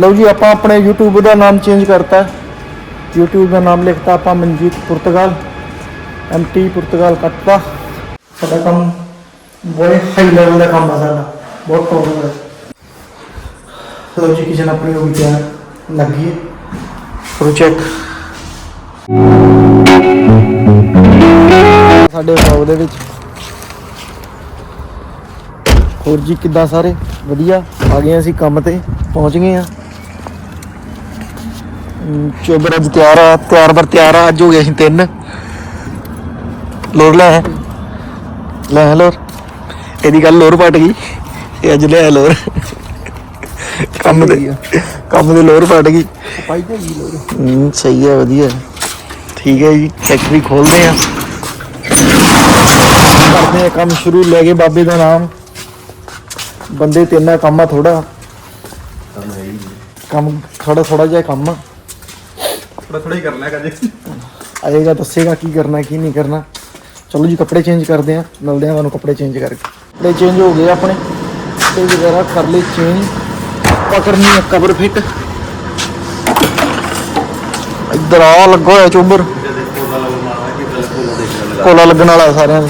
ਲਓ ਜੀ, ਆਪਾਂ ਆਪਣੇ YouTube ਦਾ ਨਾਮ ਚੇਂਜ ਕਰਤਾ। YouTube ਦਾ ਨਾਮ ਲਿਖਤਾ ਆਪਾਂ ਮਨਜੀਤ ਪੁਰਤਗਾਲ ਐਮਟੀ ਪੁਰਤਗਾਲ ਕੱਟਤਾ। ਸਾਡਾ ਕੰਮ ਬਹੁਤ ਹਾਈ ਲੈਵਲ ਦਾ ਕੰਮ ਆ ਸਾਡਾ, ਬਹੁਤ ਟੌਪ ਲਓ ਜੀ ਕਿਚਨ ਆਪਣੀ ਹੋ ਗਈ ਤਿਆਰ ਲੱਗੀ ਹੈ। ਕਰੋ ਚੈੱਕ ਸਾਡੇ ਵਲੌਗ ਦੇ ਵਿੱਚ। ਹੋਰ ਜੀ, ਕਿੱਦਾਂ ਸਾਰੇ? ਵਧੀਆ? ਆ ਗਏ ਅਸੀਂ ਕੰਮ ਤੇ, ਪਹੁੰਚ ਗਏ ਆ ਚੋਬਰ ਅੱਜ ਤਿਆਰ ਆ ਤਿਆਰ ਬਰ ਤਿਆਰ ਆ ਅੱਜ ਹੋ ਗਏ ਅਸੀਂ ਤਿੰਨ। ਲੋਰ ਲੈ। ਲੈ ਲੋਰ। ਇਹਦੀ ਗੱਲ ਲੋਰ ਪਟ ਗਈ ਇਹ ਅੱਜ ਲਿਆ ਲੋਰ। ਕੰਮ ਦੇ ਕੰਮ ਦੇ ਲੋਰ ਪਟ ਗਈ। ਪਾਈ ਤੇ ਗਈ ਲੋਰ। ਹੂੰ ਸਹੀ ਹੈ ਵਧੀਆ। ਠੀਕ ਹੈ ਜੀ ਫੈਕਟਰੀ ਖੋਲਦੇ ਆ। ਕਰਦੇ ਆ ਕੰਮ ਸ਼ੁਰੂ ਲੈ ਕੇ ਬਾਬੇ ਦਾ ਨਾਮ। ਬੰਦੇ ਤੇ ਇੰਨਾ ਕੰਮ ਆ ਥੋੜਾ ਕੰਮ ਥੋੜਾ ਥੋੜਾ ਜਿਹਾ ਕੰਮ ਆ। ਥੋੜਾ ਥੋੜਾ ਹੀ ਕਰ ਲਿਆ ਕਦੇ ਆਏਗਾ ਦੱਸੇਗਾ ਕੀ ਕਰਨਾ, ਕੀ ਨਹੀਂ ਕਰਨਾ। ਚਲੋ ਜੀ, ਕੱਪੜੇ ਚੇਂਜ ਕਰਦੇ ਆ ਮਿਲਦੇ ਆ ਤੁਹਾਨੂੰ ਕੱਪੜੇ ਚੇਂਜ ਕਰਕੇ। ਕੱਪੜੇ ਚੇਂਜ ਹੋ ਗਏ ਆਪਣੇ। ਤੇ ਵਗੈਰਾ ਕਰ ਲਈ ਚੇਂਜ ਪਕੜਨੀ ਹੈ ਕਬਰ ਫਿੱਟ ਇੱਧਰ ਆ ਲੱਗਾ ਹੋਇਆ ਚੋਬਰ। ਕੋਲਾ ਲੱਗਣ ਵਾਲਾ ਸਾਰਿਆਂ ਦੇ।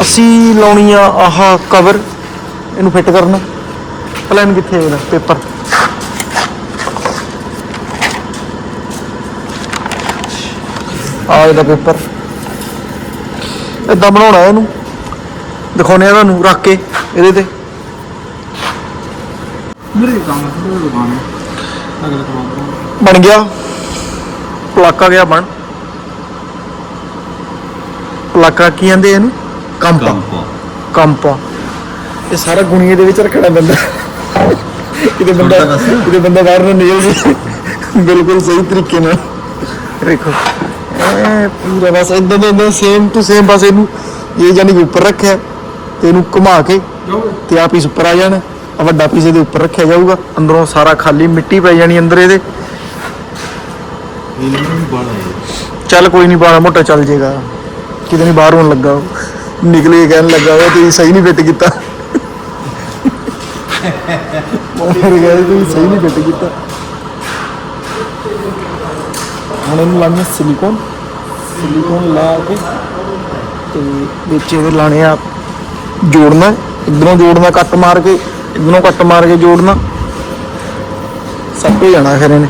ਅਸੀਂ ਲਾਉਣੀ ਆ ਆਹ ਕਵਰ ਇਹਨੂੰ ਫਿੱਟ ਕਰਨਾ। ਪਲਾਨ ਕਿੱਥੇ ਹੈ ਇਹਦਾ? ਪੇਪਰ। ਆ ਇਹਦਾ ਪੇਪਰ। ਇਦਾਂ ਬਣਾਉਣਾ ਇਹਨੂੰ। ਦਿਖਾਉਣੇ ਆ ਤੁਹਾਨੂੰ ਰੱਖ ਕੇ ਇਹਦੇ ਤੇ। ਮੇਰੇ ਕੰਮ ਤੇ ਦੁਕਾਨ ਹੈ ਅਗਲਾ ਕੰਮ ਬਣ ਗਿਆ। ਪਲਾਕਾ ਗਿਆ ਬਣ। ਪਲਾਕਾ ਕੀ ਕਹਿੰਦੇ ਇਹਨੂੰ? ਕੰਪਾ। ਕੰਪਾ। ਇਹ ਸਾਰਾ ਗੁਣੀਏ ਦੇ ਵਿੱਚ ਰੱਖਣਾ ਪੈਂਦਾ। ਕਿਤੇ ਬੰਦਾ ਕਿਤੇ ਬੰਦਾ ਬਾਹਰ ਨੂੰ ਨਿਕਲ ਜੇ। ਬਿਲਕੁਲ ਸਹੀ ਤਰੀਕੇ ਨਾਲ। ਦੇਖੋ। ਪੂਰਾ ਬਸ ਇਦਾਂ ਦਾ ਇਦਾਂ ਸੇਮ ਟੂ ਸੇਮ ਬਸ ਇਹਨੂੰ ਇਹ ਜਾਨੀ ਕਿ ਉੱਪਰ ਰੱਖਿਆ ਤੇ ਇਹਨੂੰ ਘੁਮਾ ਕੇ ਤੇ ਆ ਪੀਸ ਉੱਪਰ ਆ ਜਾਣਾ। ਆ ਵੱਡਾ ਪੀਸ ਇਹਦੇ ਉੱਪਰ ਰੱਖਿਆ ਜਾਊਗਾ। ਅੰਦਰੋਂ ਸਾਰਾ ਖਾਲੀ ਮਿੱਟੀ ਪੈ ਜਾਣੀ ਅੰਦਰ ਇਹਦੇ। ਚੱਲ ਕੋਈ ਨਹੀਂ ਬਾਹਰ ਮੋਟਾ ਚੱਲ ਜੇਗਾ ਕਿਤੇ ਨਹੀਂ ਬਾਹਰ ਹੋਣ ਲੱਗਾ। ਨਿਕਲੇ ਕਹਿਣ ਲੱਗਾ ਉਹ ਤੁਸੀਂ ਸਹੀ ਨਹੀਂ ਫਿੱਟ ਕੀਤਾ। ਉਹ ਤੁਸੀਂ ਸਹੀ ਨਹੀਂ ਫਿੱਟ ਕੀਤਾ। ਹੁਣ ਇਹਨੂੰ ਲਾਉਣੀ ਸਿਲੀਕੋਨ ਸਿਲੀਕੋਨ ਲਾ ਕੇ ਤੇ ਵਿੱਚ ਇਹਦੇ ਲਾਣੇ ਆ ਜੋੜਨਾ, ਇਧਰੋਂ ਜੋੜਨਾ ਕੱਟ ਮਾਰ ਕੇ, ਇਧਰੋਂ ਕੱਟ ਮਾਰ ਕੇ ਜੋੜਨਾ। ਸੱਟ ਹੋ ਜਾਣਾ ਫਿਰ ਇਹਨੇ।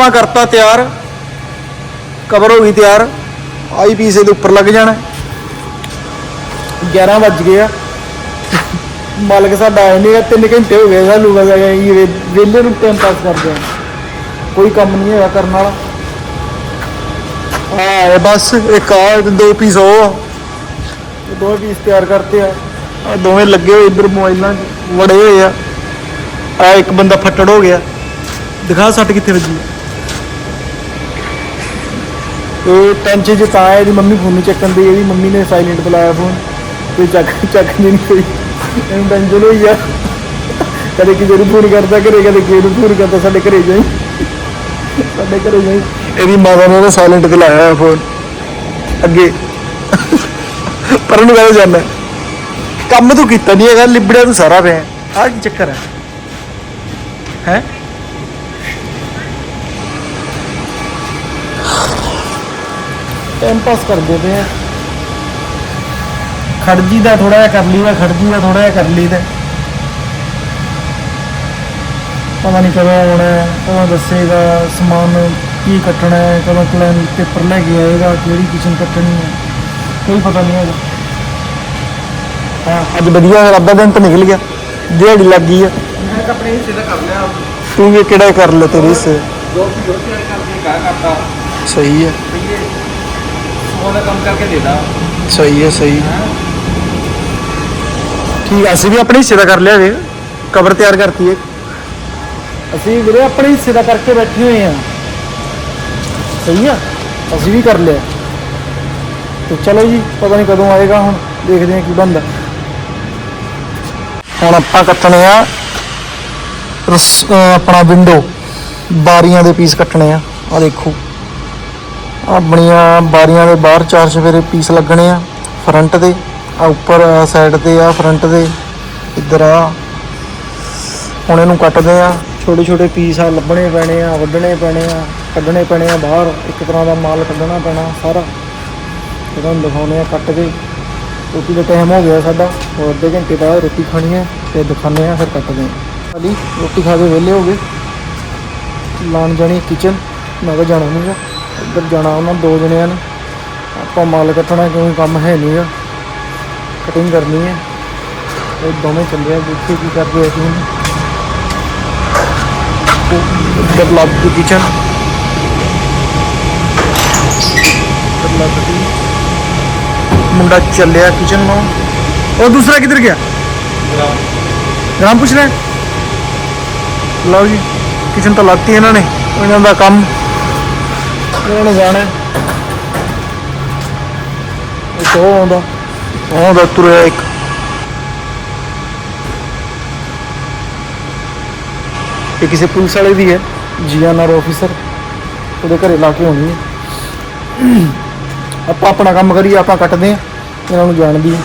ਇੱਧਰ ਕਰਤਾ ਤਿਆਰ। ਕਵਰ ਹੋ ਗਈ ਤਿਆਰ। ਆਈ ਦੇ ਉੱਪਰ ਲੱਗ ਜਾਣਾ। 11 ਵੱਜ ਗਏ ਆ। ਮਾਲਕ ਸਾਡਾ ਆਇਆ ਨਹੀਂ 3 ਘੰਟੇ ਹੋ ਗਏ ਸਾਨੂੰ, ਬਸ ਇਹ ਵੇਲੇ ਨੂੰ ਟਾਈਮ ਪਾਸ ਕਰਦੇ ਆ। ਕੋਈ ਕੰਮ ਨਹੀਂ ਹੈਗਾ ਕਰਨ ਵਾਲਾ। ਆ ਬਸ ਇੱਕ ਆ, ਦੋ ਪੀਸ ਉਹ ਆ। ਦੋ ਪੀਸ ਤਿਆਰ ਕਰਤੇ ਆ। ਦੋਵੇਂ ਲੱਗੇ ਹੋਏ ਇੱਧਰ ਮੋਬਾਈਲਾਂ ਵੜੇ ਹੋਏ ਆ। ਆ ਇੱਕ ਬੰਦਾ ਫੱਟੜ ਹੋ ਗਿਆ। ਦਿਖਾ ਸੱਟ ਕਿੱਥੇ ਵੱਜੀ ਇਹ ਟੈਨਸ਼ਨ ਚ ਤਾਂ ਇਹਦੀ ਮੰਮੀ ਫੋਨ ਨਹੀਂ ਚੱਕਣ ਦੀ, ਇਹਦੀ ਮੰਮੀ ਨੇ ਸਾਇਲੈਂਟ ਬੁਲਾਇਆ ਫੋਨ। ਕੋਈ ਚੱਕ ਚੱਕ ਨਹੀਂ ਕੋਈ। ਇਹਨੂੰ ਟੈਨਸ਼ਨ ਹੋਈ ਆ। ਕਦੇ ਕਿਸੇ ਨੂੰ ਫੋਨ ਕਰਦਾ ਘਰੇ ਕਦੇ ਕਿਸੇ ਨੂੰ ਫੋਨ ਕਰਦਾ, ਸਾਡੇ ਘਰੇ ਜਾਈ। ਸਾਡੇ ਘਰੇ ਜਾਈ। ਇਹਦੀ ਮਾਤਾ ਨੇ ਉਹਦਾ ਸਾਇਲੈਂਟ ਤੇ ਲਾਇਆ ਹੋਇਆ ਫੋਨ। ਅੱਗੇ। ਪਰ ਉਹਨੂੰ ਕਹਿੰਦਾ ਜਾਂਦਾ ਕੰਮ ਤੂੰ ਕੀਤਾ ਨਹੀਂ ਹੈਗਾ, ਲਿਬੜਿਆ ਤੂੰ ਸਾਰਾ ਪਿਆ। ਆਹ ਕੀ ਚੱਕਰ ਹੈ? ਹੈ? ਟਾਈਮ ਪਾਸ ਕਰਦੇ ਪਏ ਆ। ਖੜਜੀ ਦਾ ਥੋੜਾ ਜਿਹਾ ਕਰ ਲਈਦਾ ਖੜਜੀ ਦਾ ਥੋੜਾ ਜਿਹਾ ਕਰ ਲਈਦਾ। ਪਤਾ ਨਹੀਂ ਕਦੋਂ ਆਉਣਾ ਹੈ, ਕਦੋਂ ਦੱਸੇਗਾ ਸਮਾਨ ਕੀ ਕੱਟਣਾ ਹੈ ਕਦੋਂ ਕਲੈਨ ਪੇਪਰ ਲੈ ਕੇ ਆਏਗਾ ਕਿਹੜੀ ਕਿਚਨ ਕੱਟਣੀ ਹੈ ਕੋਈ ਪਤਾ ਨਹੀਂ ਹੈਗਾ। ਹਾਂ ਅੱਜ ਵਧੀਆ ਫਿਰ ਅੱਧਾ ਦਿਨ ਤਾਂ ਨਿਕਲ ਗਿਆ ਦਿਹਾੜੀ ਲੱਗ ਗਈ ਆ ਮੈਂ ਤਾਂ ਆਪਣੇ ਹਿੱਸੇ ਦਾ ਕਰ ਲਿਆ। ਤੂੰ ਵੀ ਕਿਹੜਾ ਕਰ ਲੈ ਤੇਰੀ ਸੇ ਜੋ ਵੀ ਜੋ ਤਿਆਰ ਕਰਕੇ ਕਾ ਕਰਤਾ ਸਹੀ ਹੈ। ਭਈਏ ਸੋਨਾ ਦਾ ਕੰਮ ਕਰਕੇ ਦੇਦਾ ਸਹੀ ਹੈ ਸਹੀ। ਠੀਕ ਅਸੀਂ ਵੀ ਆਪਣੇ ਹਿੱਸੇ ਦਾ ਕਰ ਲਿਆ ਵੇ ਕਬਰ ਤਿਆਰ ਕਰਤੀ ਹੈ। ਅਸੀਂ ਵੀਰੇ ਆਪਣੇ ਹਿੱਸੇ ਦਾ ਕਰਕੇ ਬੈਠੇ ਹੋਏ ਆ। ਸਹੀ ਆ? ਅਸੀਂ ਵੀ ਕਰ ਲਿਆ। ਤੇ ਚਲੋ ਜੀ ਪਤਾ ਨਹੀਂ ਕਦੋਂ ਆਏਗਾ ਹੁਣ ਦੇਖਦੇ ਹਾਂ ਕੀ ਬਣਦਾ। ਹੁਣ ਆਪਾਂ ਕੱਟਣੇ ਆ ਆਪਣਾ ਵਿੰਡੋ ਬਾਰੀਆਂ ਦੇ ਪੀਸ ਕੱਟਣੇ ਆ। ਆ ਦੇਖੋ। ਆਪਣੀਆਂ ਬਾਰੀਆਂ ਦੇ ਬਾਹਰ ਚਾਰ ਸਵੇਰੇ ਪੀਸ ਲੱਗਣੇ ਆ ਫਰੰਟ ਦੇ, ਆ ਉੱਪਰ ਸਾਈਡ ਤੇ, ਆ ਫਰੰਟ ਦੇ, ਇੱਧਰ ਆ। ਹੁਣ ਇਹਨੂੰ ਕੱਟਦੇ ਆ, ਛੋਟੇ ਛੋਟੇ ਪੀਸ ਆ, ਲੱਭਣੇ ਪੈਣੇ ਆ, ਵੱਢਣੇ ਪੈਣੇ ਆ, ਕੱਢਣੇ ਪੈਣੇ ਆ ਬਾਹਰ, ਇੱਕ ਤਰ੍ਹਾਂ ਦਾ ਮਾਲ ਕੱਢਣਾ ਪੈਣਾ ਸਾਰਾ। ਤੇ ਤੁਹਾਨੂੰ ਦਿਖਾਉਣੇ ਆ ਕੱਟ ਕੇ। ਰੋਟੀ ਦਾ ਟਾਈਮ ਹੋ ਗਿਆ ਸਾਡਾ, ਹੋਰ ਅੱਧੇ ਘੰਟੇ ਬਾਅਦ ਰੋਟੀ ਖਾਣੀ ਹੈ ਤੇ ਦਿਖਾਉਂਦੇ ਆ ਫਿਰ ਕੱਟਦੇ ਆ। ਅਲੀ ਰੋਟੀ ਖਾ ਕੇ ਵਿਹਲੇ ਹੋ ਗਏ। ਲਾਣ ਜਾਣੀ ਕਿਚਨ ਮੈਂ ਤਾਂ ਜਾਣਾ ਨਹੀਂਗਾ ਉੱਧਰ ਜਾਣਾ ਉਹਨਾਂ ਦੋ ਜਣਿਆਂ ਨੇ। ਆਪਾਂ ਮਾਲ ਕੱਟਣਾ ਕਿਉਂਕਿ ਕੰਮ ਹੈ ਨਹੀਂ ਆ। ਕਟਿੰਗ ਕਰਨੀ ਹੈ। ਇਹ ਦੋਵੇਂ ਚੱਲੇ ਆ। ਦੇਖੀ ਕੀ ਕਰਦੇ ਅਸੀਂ ਇੱਧਰ ਲੱਗ ਦੀ ਕਿਚਨ ਇੱਧਰ ਲੱਗ ਦੀ ਮੁੰਡਾ ਚੱਲਿਆ ਕਿਚਨ ਨੂੰ। ਉਹ ਦੂਸਰਾ ਕਿੱਧਰ ਗਿਆ? ਗ੍ਰਾਮ ਪੁੱਛ ਰਹੇ। ਲਓ ਜੀ ਕਿਚਨ ਤਾਂ ਲੱਗਤੀ ਇਹਨਾਂ ਨੇ। ਇਹਨਾਂ ਦਾ ਕੰਮ ਇਹਨਾਂ ਨੇ ਜਾਣਾ। ਇੱਕ ਉਹ ਆਉਂਦਾ। ਆਉਂਦਾ ਤੁਰਿਆ ਇੱਕ। ਇਹ ਕਿਸੇ ਪੁਲਿਸ ਵਾਲੇ ਦੀ ਹੈ? ਜੀਐਨਆਰ ਆਫੀਸਰ ਉਹਦੇ ਘਰੇ ਲਾ ਕੇ ਹੋਣੀ ਹੈ। ਆਪਾਂ ਆਪਣਾ ਕੰਮ ਕਰੀਏ ਆਪਾਂ ਕੱਟਦੇ ਹਾਂ। ਇਹਨਾਂ ਨੂੰ ਜਾਣਦੀ ਹੈ।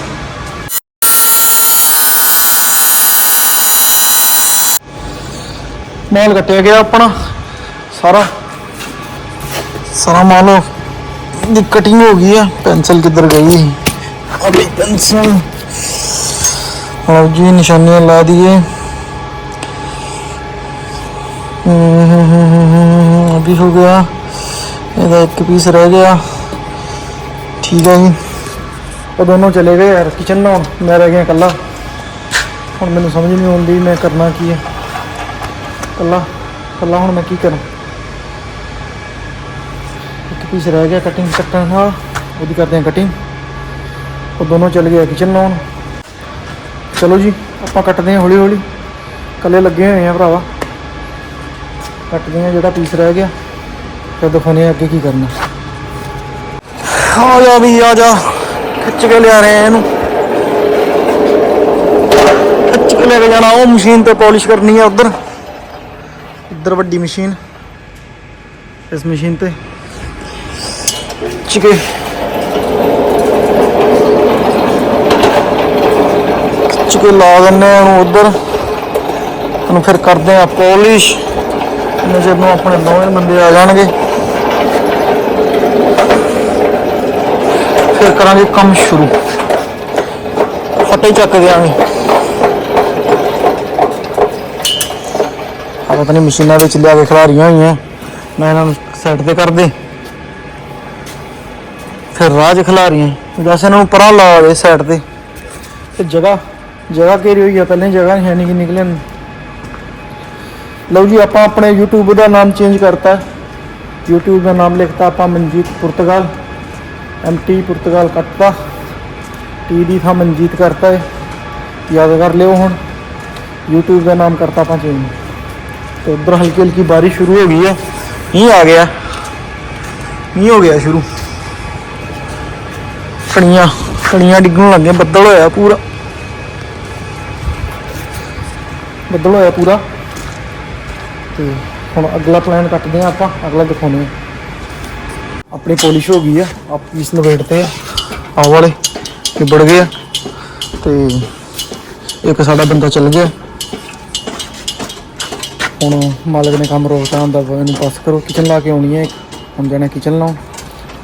ਮਾਲ ਕੱਟਿਆ ਗਿਆ ਆਪਣਾ। ਸਾਰਾ। ਸਾਰਾ ਮਾਲ ਦੀ ਕਟਿੰਗ ਹੋ ਗਈ ਆ ਪੈਨਸਲ ਕਿੱਧਰ ਗਈ ਅਗਲੀ ਪੈਨਸਲ ਲਓ ਜੀ ਨਿਸ਼ਾਨੀਆਂ ਲਾ ਦਈਏ ਹਮ, ਹਮ, ਹਮ, ਹਮ, ਹਮ, ਅਭੀ ਹੋ ਗਿਆ ਇਹਦਾ ਇੱਕ ਪੀਸ ਰਹਿ ਗਿਆ ਠੀਕ ਹੈ ਜੀ ਉਹ ਦੋਨੋਂ ਚਲੇ ਗਏ ਯਾਰ ਕਿਚਨ ਨਾਲ ਮੈਂ ਰਹਿ ਗਿਆ ਇਕੱਲਾ ਹੁਣ ਮੈਨੂੰ ਸਮਝ ਨਹੀਂ ਆਉਂਦੀ ਮੈਂ ਕਰਨਾ ਕੀ ਹੈ ਕੱਲਾ ਕੱਲਾ ਹੁਣ ਮੈਂ ਕੀ ਕਰਾਂ ਇੱਕ ਪੀਸ ਰਹਿ ਗਿਆ ਕਟਿੰਗ ਕੱਟਣ ਦਾ ਉਹਦੀ ਕਰਦੇ ਹਾਂ ਕਟਿੰਗ ਉਹ ਦੋਨੋਂ ਚੱਲ ਗਏ ਕਿਚਨ ਲਾਉਣ। ਚਲੋ ਜੀ, ਆਪਾਂ ਕੱਟਦੇ ਹਾਂ ਹੌਲੀ ਹੌਲੀ ਕੱਲੇ ਲੱਗੇ ਹੋਏ ਆ ਭਰਾਵਾ। ਕੱਟਦੇ ਹਾਂ ਜਿਹੜਾ ਪੀਸ ਰਹਿ ਗਿਆ। ਫਿਰ ਦਿਖਾਉਂਦੇ ਹਾਂ ਅੱਗੇ ਕੀ ਕਰਨਾ। ਆ ਜਾ ਵੀ, ਆ ਜਾ। ਖਿੱਚ ਕੇ ਲਿਆ ਰਹੇ ਆ ਇਹਨੂੰ। ਖਿੱਚ ਕੇ ਲੈ ਕੇ ਜਾਣਾ। ਉਹ ਮਸ਼ੀਨ ਤੇ ਪਾਲਿਸ਼ ਕਰਨੀ ਆ ਉਧਰ। ਇੱਧਰ ਵੱਡੀ ਮਸ਼ੀਨ ਇਸ ਮਸ਼ੀਨ ਤੇ। ਚਿਕੇ ਚਿਕੇ ਲਾ ਦਿੰਨੇ ਆ ਉਹਨੂੰ ਉਧਰ। ਉਹਨੂੰ ਫਿਰ ਕਰਦੇ ਆ ਪੋਲਿਸ਼ ਨਜ਼ਰ ਨੂੰ ਆਪਣੇ ਦੋਵੇਂ ਬੰਦੇ ਆ ਜਾਣਗੇ। ਫਿਰ ਕਰਾਂਗੇ ਕੰਮ ਸ਼ੁਰੂ। ਫੱਟੇ ਚੱਕ ਦਿਆਂਗੇ। ਆ ਪਤਾ ਨਹੀਂ ਮਸ਼ੀਨਾਂ ਵਿੱਚ ਲਿਆ ਕੇ ਖਿਲਾਰੀਆਂ ਹੋਈਆਂ। ਮੈਂ ਇਹਨਾਂ ਨੂੰ ਸੈੱਟ ਤੇ ਕਰਦੇ ਫਿਰ ਰਾਜ ਖਿਲਾਰੀਆਂ ਵੈਸੇ ਇਹਨਾਂ ਨੂੰ ਪਰਾਂ ਲਾ ਦੇ ਸਾਈਡ ਤੇ। ਤੇ ਜਗ੍ਹਾ ਜਗ੍ਹਾ ਘੇਰੀ ਹੋਈ ਆ, ਪਹਿਲਾਂ ਹੀ ਜਗ੍ਹਾ ਹੈ ਨਹੀਂ ਕਿ ਨਿਕਲਣ ਲਓ ਜੀ, ਆਪਾਂ ਆਪਣੇ YouTube ਦਾ ਨਾਮ ਚੇਂਜ ਕਰਤਾ। YouTube ਦਾ ਨਾਮ ਲਿਖਤਾ ਆਪਾਂ ਮਨਜੀਤ ਪੁਰਤਗਾਲ। ਐਮਟੀ ਪੁਰਤਗਾਲ ਕੱਟਤਾ। ਟੀ ਦੀ ਥਾਂ ਮਨਜੀਤ ਕਰਤਾ ਹੈ ਯਾਦ ਕਰ ਲਿਓ ਹੁਣ। YouTube ਦਾ ਨਾਮ ਕਰਤਾ ਆਪਾਂ ਚੇਂਜ ਤੇ ਉਧਰ ਹਲਕੀ ਹਲਕੀ ਬਾਰਿਸ਼ ਸ਼ੁਰੂ ਹੋ ਗਈ ਹੈ ਮੀਂਹ ਆ ਗਿਆ। ਮੀਂਹ ਹੋ ਗਿਆ ਸ਼ੁਰੂ। ਕਣੀਆਂ ਕਣੀਆਂ ਡਿੱਗਣ ਲੱਗੇ ਬੱਦਲ ਹੋਇਆ ਪੂਰਾ। ਬੱਦਲ ਹੋਇਆ ਪੂਰਾ। ਤੇ ਹੁਣ ਅਗਲਾ ਪਲਾਨ ਕੱਟਦੇ ਆ ਆਪਾਂ ਅਗਲਾ ਦਿਖਾਉਂਦੇ ਆ ਆਪਣੀ ਪੋਲਿਸ਼ ਹੋ ਗਈ ਆ ਆਪ ਪੀਸ ਨਵੇੜਤੇ ਆ ਆਹ ਵਾਲੇ ਨਿਬੜ ਗਏ ਆ। ਤੇ ਇੱਕ ਸਾਡਾ ਬੰਦਾ ਚੱਲ ਗਿਆ। ਹੁਣ ਮਾਲਕ ਨੇ ਕੰਮ ਰੋਕਤਾ ਹੁੰਦਾ ਵਾ, ਇਹਨੂੰ ਪਾਸ ਕਰੋ। ਕਿਚਨ ਲਾ ਕੇ ਆਉਣੀ ਹੈ ਹੁਣ ਜਾਣਾ ਕਿਚਨ ਲਾਉਣ।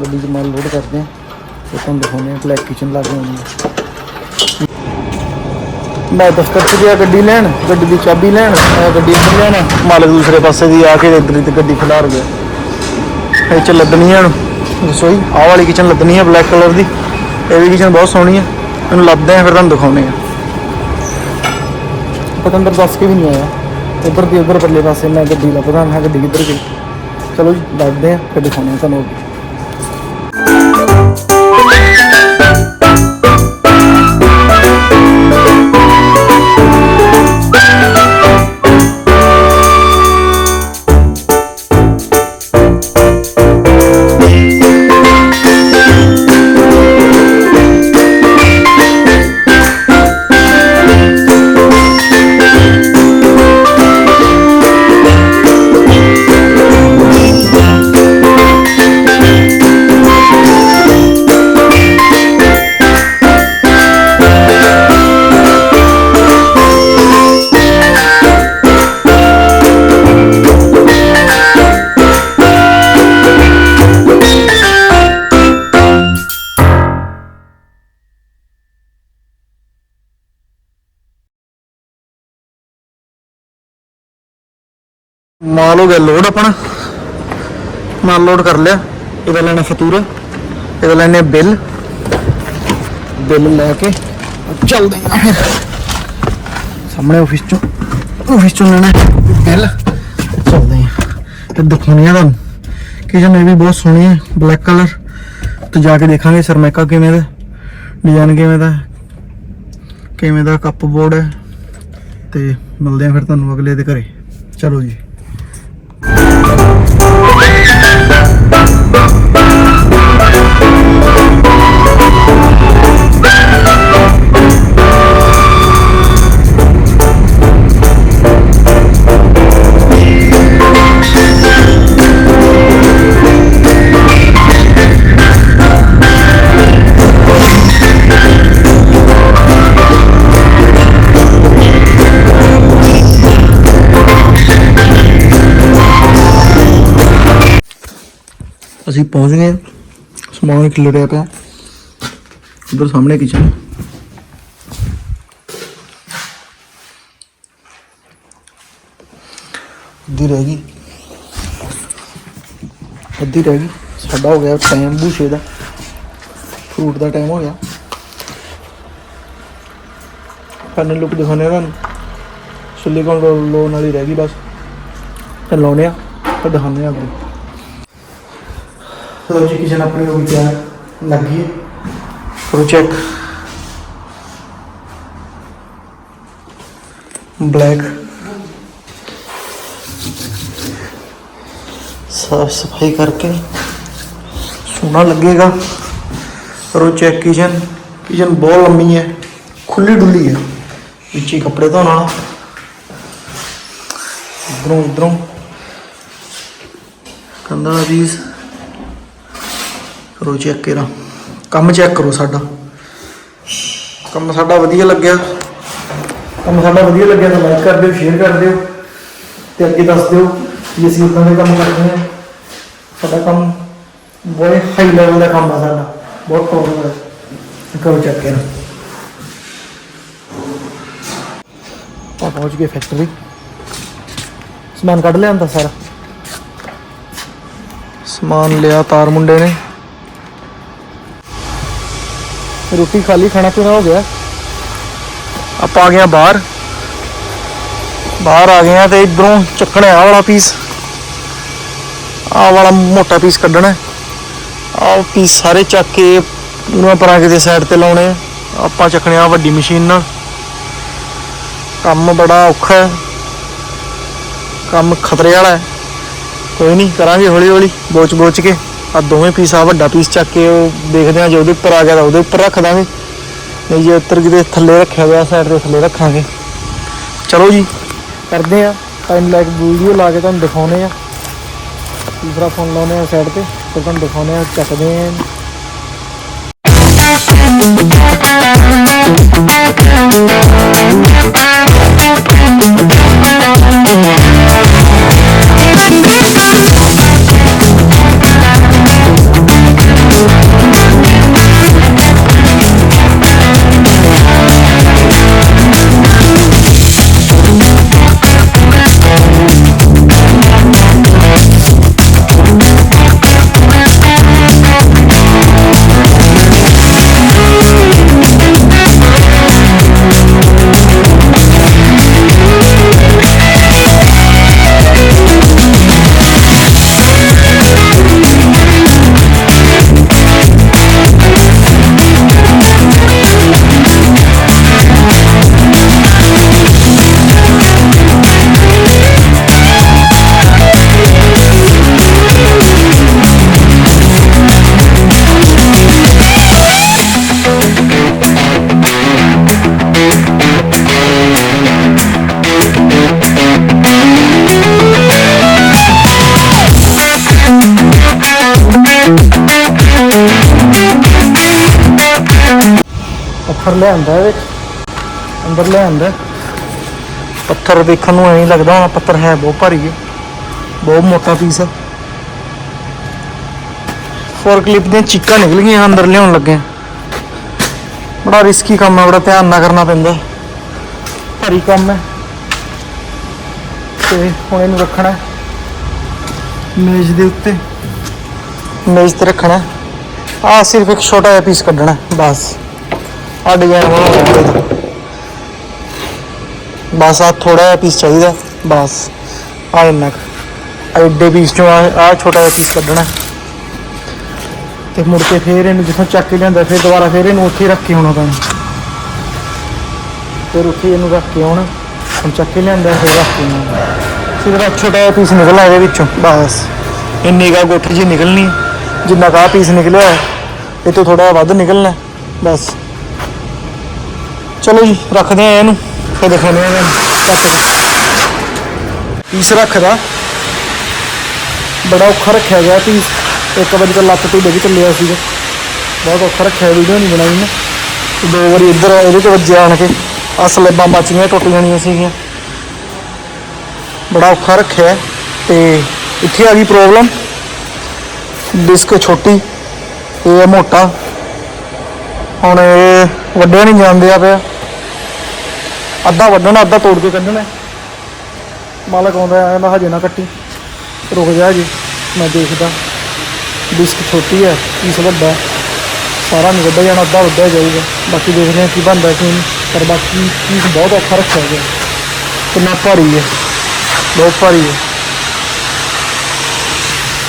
ਗੱਡੀ 'ਚ ਮਾਲ ਲੋਡ ਕਰਦੇ ਆ। ਤੇ ਤੁਹਾਨੂੰ ਦਿਖਾਉਂਦੇ ਆ ਬਲੈਕ ਕਿਚਨ ਲਾ ਕੇ ਮੈਂ ਦਫ਼ਤਰ 'ਚ ਗਿਆ ਗੱਡੀ ਲੈਣ, ਗੱਡੀ ਦੀ ਚਾਬੀ ਲੈਣ ਗੱਡੀ ਇੱਧਰ ਲੈਣ। ਮਾਲਕ ਦੂਸਰੇ ਪਾਸੇ ਦੀ ਆ ਕੇ ਇੱਧਰ ਦੀ ਗੱਡੀ ਖਿਲਾਰ ਗਿਆ। ਇਹ ਚ ਲੱਦਣੀ ਹੈ ਰਸੋਈ, ਆਹ ਵਾਲੀ ਕਿਚਨ ਲੱਦਣੀ ਹੈ ਬਲੈਕ ਕਲਰ ਦੀ। ਇਹ ਵੀ ਕਿਚਨ ਬਹੁਤ ਸੋਹਣੀ ਹੈ ਇਹਨੂੰ ਲੱਭਦੇ ਆ, ਫਿਰ ਤੁਹਾਨੂੰ ਦਿਖਾਉਂਦੇ ਆ। ਪਤੰਦਰ ਦੱਸ ਕੇ ਵੀ ਨਹੀਂ ਆਇਆ। ਉਧਰ ਦੀ ਉਧਰ ਪਰਲੇ ਪਾਸੇ ਮੈਂ ਗੱਡੀ ਲੱਭਦਾ ਮੈਂ ਗੱਡੀ ਕਿੱਧਰ ਗਈ। ਚਲੋ ਜੀ ਲੱਭਦੇ ਆ, ਫਿਰ ਦਿਖਾਉਂਦੇ ਆ ਤੁਹਾਨੂੰ ਮਾਲ ਹੋ ਗਿਆ ਲੋਡ ਆਪਣਾ। ਮਾਲ ਲੋਡ ਕਰ ਲਿਆ। ਇਹਦਾ ਲੈਣਾ ਫਤੂਰਾ ਇਹਦਾ ਲੈਣੇ ਬਿੱਲ ਬਿੱਲ ਲੈ ਕੇ ਚੱਲਦੇ ਆ ਫਿਰ ਸਾਹਮਣੇ ਆਫਿਸ ਚੋਂ ਆਫਿਸ ਚੋਂ ਲੈਣਾ ਬਿੱਲ ਚੱਲਦੇ ਆ ਤੇ ਦਿਖਾਉਣੀ ਆ ਤੁਹਾਨੂੰ। ਕਿਚਨ ਇਹ ਵੀ ਬਹੁਤ ਸੋਹਣੀ ਹੈ ਬਲੈਕ ਕਲਰ ਤੇ ਜਾ ਕੇ ਦੇਖਾਂਗੇ ਸਰਮੈਕਾ ਕਿਵੇਂ ਦਾ ਡਿਜ਼ਾਈਨ ਕਿਵੇਂ ਦਾ ਕਿਵੇਂ ਦਾ ਕੱਪ ਬੋਰਡ ਹੈ। ਤੇ ਮਿਲਦੇ ਆ ਫਿਰ ਤੁਹਾਨੂੰ ਅਗਲੇ ਦੇ ਘਰੇ। ਚਲੋ ਜੀ। ਅਸੀਂ ਪਹੁੰਚ ਗਏ। ਹਾਂ। ਸਮਾਨ ਖਿਲਰਿਆ ਪਿਆ। ਉਧਰ ਸਾਹਮਣੇ ਕਿਚਨ ਅੱਧੀ ਰਹਿ ਗਈ। ਅੱਧੀ ਰਹਿ ਗਈ। ਸਾਡਾ ਹੋ ਗਿਆ ਟਾਈਮ ਬੂਸ਼ੇ ਦਾ। ਫਰੂਟ ਦਾ ਟਾਈਮ ਹੋ ਗਿਆ। ਫਾਈਨਲ ਲੁੱਕ ਦਿਖਾਉਣੇ ਆ ਤੁਹਾਨੂੰ। ਸਿਲੀਕਨ ਲੋਨ ਵਾਲੀ ਰਹਿ ਗਈ ਬਸ। ਤੇ ਲਾਉਣੇ ਆ, ਤੇ ਦਿਖਾਉਂਦੇ ਆ ਅੱਗੇ। ਚਲੋ ਜੀ ਕਿਚਨ ਆਪਣੀ ਹੋ ਗਈ ਤਿਆਰ ਲੱਗੀ ਹੈ ਕਰੋ ਚੈੱਕ ਬਲੈਕ ਸਾਫ਼ ਸਫ਼ਾਈ ਕਰਕੇ ਸੋਹਣਾ ਲੱਗੇਗਾ। ਕਰੋ ਚੈੱਕ ਕਿਚਨ ਕਿਚਨ ਬਹੁਤ ਲੰਮੀ ਹੈ, ਖੁੱਲੀ ਡੁੱਲੀ ਹੈ। ਵਿੱਚ ਹੀ ਕੱਪੜੇ ਧੋਣ ਵਾਲਾ ਇਧਰੋਂ ਇਧਰੋਂ ਕੰਧਾਂ ਦਾ ਪੀਸ ਕਰੋ ਚੈੱਕ ਕਰਾ ਕੰਮ ਚੈੱਕ ਕਰੋ ਸਾਡਾ। ਕੰਮ ਸਾਡਾ ਵਧੀਆ ਲੱਗਿਆ। ਕੰਮ ਸਾਡਾ ਵਧੀਆ ਲੱਗਿਆ ਤਾਂ ਲਾਈਕ ਕਰ ਦਿਓ ਸ਼ੇਅਰ ਕਰ ਦਿਓ ਤੇ ਅੱਗੇ ਦੱਸ ਦਿਓ ਕਿ ਅਸੀਂ ਉਦਾਂ ਦੇ ਕੰਮ ਕਰਦੇ ਹਾਂ। ਸਾਡਾ ਕੰਮ ਬਹੁਤ ਹਾਈ ਲੈਵਲ ਦਾ ਕੰਮ ਆ ਸਾਡਾ। ਬਹੁਤ ਪ੍ਰੋਬਲਮ ਦਾ ਕਰੋ ਚੈੱਕ ਕਰਾ ਆਪਾਂ ਪਹੁੰਚ ਗਏ ਫੈਕਟਰੀ ਸਮਾਨ ਕੱਢ ਲਿਆ ਅੰਦਰ ਸਾਰਾ। ਸਮਾਨ ਲਿਆ ਤਾਰ ਮੁੰਡੇ ਨੇ। ਰੋਟੀ ਖਾਲੀ ਖਾਣਾ ਪੀਣਾ ਹੋ ਗਿਆ। ਆਪਾਂ ਆ ਗਏ ਆ ਬਾਹਰ। ਬਾਹਰ ਆ ਗਏ ਆ ਤੇ ਇਧਰੋਂ ਚੱਕਣਾ ਆ ਵਾਲਾ ਪੀਸ ਆ ਵਾਲਾ ਮੋਟਾ ਪੀਸ ਕੱਢਣਾ ਆ ਪੀਸ ਸਾਰੇ ਚੱਕ ਕੇ ਉਹਨਾਂ ਪਰਾਂ ਕਿਤੇ ਸਾਈਡ ਤੇ ਲਾਉਣੇ ਆ। ਆਪਾਂ ਚੱਕਣੇ ਆ ਵੱਡੀ ਮਸ਼ੀਨ ਨਾਲ। ਕੰਮ ਬੜਾ ਔਖਾ ਹੈ। ਕੰਮ ਖਤਰੇ ਵਾਲਾ ਹੈ। ਕੋਈ ਨਹੀਂ, ਕਰਾਂਗੇ ਹੌਲੀ ਹੌਲੀ ਬੋਚ ਬੋਚ ਕੇ। ਆ ਦੋਵੇਂ ਪੀਸ ਆ ਵੱਡਾ ਪੀਸ ਚੱਕ ਕੇ ਉਹ ਦੇਖਦੇ ਆ ਜੇ ਉਹਦੇ ਉੱਪਰ ਆ ਗਿਆ ਤਾਂ ਉਹਦੇ ਉੱਪਰ ਰੱਖ ਦਾਂਗੇ। ਨਹੀਂ ਜੇ ਉੱਤਰ ਕਿਤੇ ਥੱਲੇ ਰੱਖਿਆ ਹੋਇਆ ਸਾਈਡ ਦੇ ਥੱਲੇ ਰੱਖਾਂਗੇ। ਚਲੋ ਜੀ, ਕਰਦੇ ਆ ਟਾਈਮ ਲੈਕ ਵੀਡੀਓ ਲਾ ਕੇ ਤੁਹਾਨੂੰ ਦਿਖਾਉਨੇ ਆ ਦੂਸਰਾ ਫੋਨ ਲਾਉਨੇ ਆ ਸਾਈਡ ਤੇ, ਫਿਰ ਤੁਹਾਨੂੰ ਦਿਖਾਉਨੇ ਆ ਚੱਕਦੇ ਆ ਪੱਥਰ ਲਿਆਂਦਾ ਇਹਦੇ 'ਚ। ਅੰਦਰ ਲਿਆਂਦਾ। ਪੱਥਰ ਦੇਖਣ ਨੂੰ ਐਂ ਲੱਗਦਾ ਹੋਣਾ ਪੱਥਰ ਹੈ ਬਹੁਤ ਭਾਰੀ ਹੈ। ਬਹੁਤ ਮੋਟਾ ਪੀਸ ਹੈ। ਫੋਰ ਦੀਆਂ ਚੀਕਾਂ ਨਿਕਲ ਗਈਆਂ ਅੰਦਰ ਲਿਆਉਣ ਲੱਗੇ ਬੜਾ ਰਿਸਕੀ ਕੰਮ ਹੈ, ਬੜਾ ਧਿਆਨ ਨਾਲ ਕਰਨਾ ਪੈਂਦਾ। ਭਾਰੀ ਕੰਮ ਹੈ। ਤੇ ਹੁਣ ਇਹਨੂੰ ਰੱਖਣਾ ਮੇਜ਼ ਦੇ ਉੱਤੇ। ਮੇਜ਼ ਤੇ ਰੱਖਣਾ ਆ ਸਿਰਫ ਇੱਕ ਛੋਟਾ ਜਿਹਾ ਪੀਸ ਕੱਢਣਾ ਬਸ। ਆ ਡਿਜ਼ਾਈਨ ਬਣਾਉਣਾ ਬਸ ਆ ਥੋੜਾ ਜਿਹਾ ਪੀਸ ਚਾਹੀਦਾ, ਬਸ। ਆ ਇੰਨਾ ਕੁ। ਐਡੇ ਪੀਸ ਚੋਂ ਆ ਆਹ ਛੋਟਾ ਜਿਹਾ ਪੀਸ ਕੱਢਣਾ। ਤੇ ਮੁੜ ਕੇ ਫੇਰ ਇਹਨੂੰ ਜਿੱਥੋਂ ਚੱਕ ਕੇ ਲਿਆਂਦਾ, ਫਿਰ ਦੁਬਾਰਾ ਫੇਰ ਇਹਨੂੰ ਉੱਥੇ ਰੱਖ ਕੇ ਆਉਣਾ ਪੈਣਾ। ਫਿਰ ਉੱਥੇ ਇਹਨੂੰ ਰੱਖ ਕੇ ਆਉਣਾ। ਹੁਣ ਚੱਕ ਕੇ ਲਿਆਂਦਾ, ਫਿਰ ਰੱਖ ਕੇ ਆਉਣਾ। ਸਿਰਫ ਛੋਟਾ ਜਿਹਾ ਪੀਸ ਨਿਕਲਣਾ ਇਹਦੇ ਵਿੱਚੋਂ। ਬਸ। ਇੰਨੀ ਕਾ ਗੋਠੀ ਜੀ ਨਿਕਲਣੀ ਹੈ। ਜਿੰਨਾ ਕਾ ਪੀਸ ਨਿਕਲਿਆ ਇਹ ਤੋਂ ਥੋੜਾ ਵੱਧ ਨਿਕਲਣਾ ਬਸ। ਚਲੋ ਜੀ, ਰੱਖਦੇ ਆ ਇਹਨੂੰ। ਫਿਰ ਦਿਖਾਉਂਦੇ ਆ ਤੁਹਾਨੂੰ ਚੱਕ ਪੀਸ ਰੱਖਦਾ। ਬੜਾ ਔਖਾ ਰੱਖਿਆ ਗਿਆ ਪੀਸ ਇੱਕ ਵਾਰੀ ਤਾਂ ਲੱਤ ਤੋਂ ਡਿੱਗ ਚੱਲਿਆ ਸੀਗਾ। ਬਹੁਤ ਔਖਾ ਰੱਖਿਆ ਵੀਡੀਓ ਨਹੀਂ ਬਣਾਈ ਮੈਂ ਦੋ ਵਾਰੀ ਇੱਧਰ ਇਹਦੇ ਚ ਵੱਜਿਆ ਆਣ ਕੇ। ਆ ਸਲੇਬਾਂ ਬਚ ਗਈਆਂ, ਟੁੱਟ ਜਾਣੀਆਂ ਸੀਗੀਆਂ। ਬੜਾ ਔਖਾ ਰੱਖਿਆ ਹੈ। ਤੇ ਇੱਥੇ ਆ ਗਈ ਪ੍ਰੋਬਲਮ ਡਿਸਕ ਛੋਟੀ, ਇਹ ਮੋਟਾ। ਹੁਣ ਇਹ ਵੱਡਿਆ ਨਹੀਂ ਜਾਂਦੇ ਆ ਪਿਆ। ਅੱਧਾ ਵੱਢਣਾ, ਅੱਧਾ ਤੋੜ ਕੇ ਕੱਢਣਾ। ਮਾਲਕ ਆਉਂਦਾ ਹੈ ਕਹਿੰਦਾ ਹਜੇ ਨਾ ਕੱਟੀ। ਰੁਕ ਜਾ ਜੀ ਮੈਂ ਦੇਖਦਾ। ਡਿਸਕ ਛੋਟੀ ਹੈ ਪੀਸ ਵੱਡਾ ਹੈ। ਸਾਰਾ ਨਹੀਂ ਵੱਢਿਆ ਜਾਣਾ, ਅੱਧਾ ਵੱਢਿਆ ਜਾਊਗਾ। ਬਾਕੀ ਦੇਖਦੇ ਹਾਂ ਕੀ ਬਣਦਾ ਕੀ ਪਰ ਬਾਕੀ ਪੀਸ ਬਹੁਤ ਔਖਾ ਰੱਖਿਆ ਗਿਆ। ਕਿੰਨਾ ਭਾਰੀ ਹੈ। ਬਹੁਤ ਭਾਰੀ ਹੈ।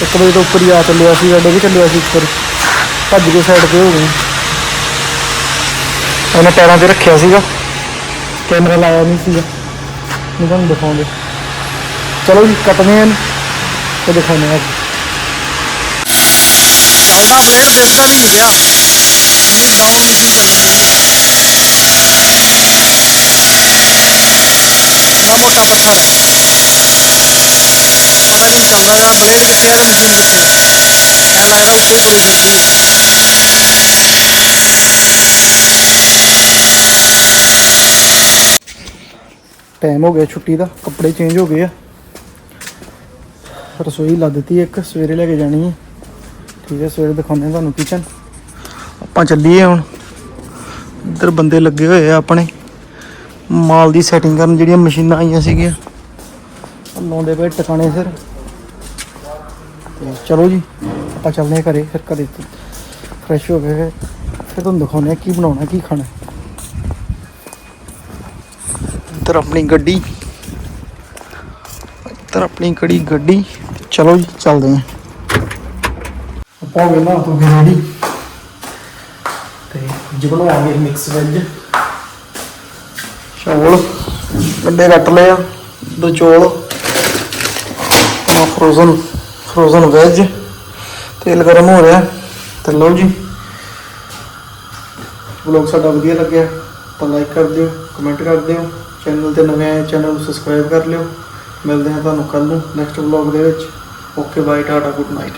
ਇੱਕ ਵਜੇ ਤੋਂ ਉੱਪਰ ਹੀ ਆ ਚੱਲਿਆ ਸੀ ਅੱਡੇ ਵੀ ਚੱਲਿਆ ਸੀ ਉੱਪਰ। ਭੱਜ ਕੇ ਸਾਈਡ ਤੇ ਹੋ ਗਏ। ਉਹਨੇ ਪੈਰਾਂ ਤੇ ਰੱਖਿਆ ਸੀਗਾ। ਕੈਮਰਾ ਲਾਇਆ ਨਹੀਂ ਸੀਗਾ ਨਹੀਂ ਤੁਹਾਨੂੰ ਦਿਖਾਉਂਦੇ ਚਲੋ ਜੀ ਕੱਟਦੇ ਹਾਂ ਇਹਨੂੰ ਤੇ ਦਿਖਾਉਂਦੇ ਹਾਂ ਚੱਲਦਾ ਬਲੇਡ ਦਿਸਦਾ ਨਹੀਂ ਗਿਆ ਇੰਨੀ ਡਾਊਨ ਮਸ਼ੀਨ ਚੱਲਦੀ ਹੈ ਬੜਾ ਮੋਟਾ ਪੱਥਰ ਹੈ ਪਤਾ ਨਹੀਂ ਚੱਲਦਾ ਇਹਦਾ ਬਲੇਡ ਕਿੱਥੇ ਹੈ ਤੇ ਮਸ਼ੀਨ ਕਿੱਥੇ ਹੈ ਐ ਲੱਗਦਾ ਉੱਤੇ ਹੀ ਤੁਰੀ ਫਿਰਦੀ ਟਾਈਮ ਹੋ ਗਿਆ ਛੁੱਟੀ ਦਾ, ਕੱਪੜੇ ਚੇਂਜ ਹੋ ਗਏ ਆ। ਰਸੋਈ ਲਾ ਦਿੱਤੀ ਇੱਕ, ਸਵੇਰੇ ਲੈ ਕੇ ਜਾਣੀ ਹੈ ਠੀਕ ਹੈ ਸਵੇਰੇ ਦਿਖਾਉਂਦੇ ਹਾਂ ਤੁਹਾਨੂੰ ਕਿਚਨ ਆਪਾਂ ਚੱਲੀਏ ਹੁਣ। ਇੱਧਰ ਬੰਦੇ ਲੱਗੇ ਹੋਏ ਆ ਆਪਣੇ। ਮਾਲ ਦੀ ਸੈਟਿੰਗ ਕਰਨ ਜਿਹੜੀਆਂ ਮਸ਼ੀਨਾਂ ਆਈਆਂ ਸੀਗੀਆਂ। ਉਹ ਲਾਉਂਦੇ ਪਏ ਟਿਕਾਣੇ ਸਿਰ। ਚਲੋ ਜੀ, ਆਪਾਂ ਚੱਲਦੇ ਹਾਂ ਘਰੇ, ਫਿਰ ਘਰੇ ਫਰੈਸ਼ ਹੋ ਗਏ ਫਿਰ ਤੁਹਾਨੂੰ ਦਿਖਾਉਂਦੇ ਹਾਂ ਕੀ ਬਣਾਉਣਾ, ਕੀ ਖਾਣਾ। ਇੱਧਰ ਆਪਣੀ ਗੱਡੀ। ਇੱਧਰ ਆਪਣੀ ਕੜੀ ਗੱਡੀ। ਚਲੋ ਜੀ ਚੱਲਦੇ ਹਾਂ। ਆਪਾਂ ਹੋ ਗਏ ਨਾ ਗਏ ਰੈਡੀ ਤੇ ਅੱਜ ਬਣਾਵਾਂਗੇ ਮਿਕਸ ਵੈਜ ਚੌਲ ਗੱਡੇ ਕੱਟ ਲਏ ਆ ਦੋ ਚੌਲ। ਆ ਫਰੋਜ਼ਨ ਫਰੋਜ਼ਨ ਵੈਜ ਤੇਲ ਗਰਮ ਹੋ ਰਿਹਾ ਤੇ ਲਓ ਜੀ। ਵਲੌਗ ਸਾਡਾ ਵਧੀਆ ਲੱਗਿਆ ਤਾਂ ਲਾਈਕ ਕਰ ਦਿਓ ਕਮੈਂਟ ਕਰ ਦਿਓ। ਚੈਨਲ ਤੇ ਨਵੇਂ ਆਏ ਚੈਨਲ ਨੂੰ ਸਬਸਕ੍ਰਾਈਬ ਕਰ ਲਿਓ। ਮਿਲਦੇ ਹਾਂ ਤੁਹਾਨੂੰ ਕੱਲ ਨੂੰ ਨੈਕਸਟ ਵਲੌਗ ਦੇ ਵਿੱਚ। Okay bye tata good night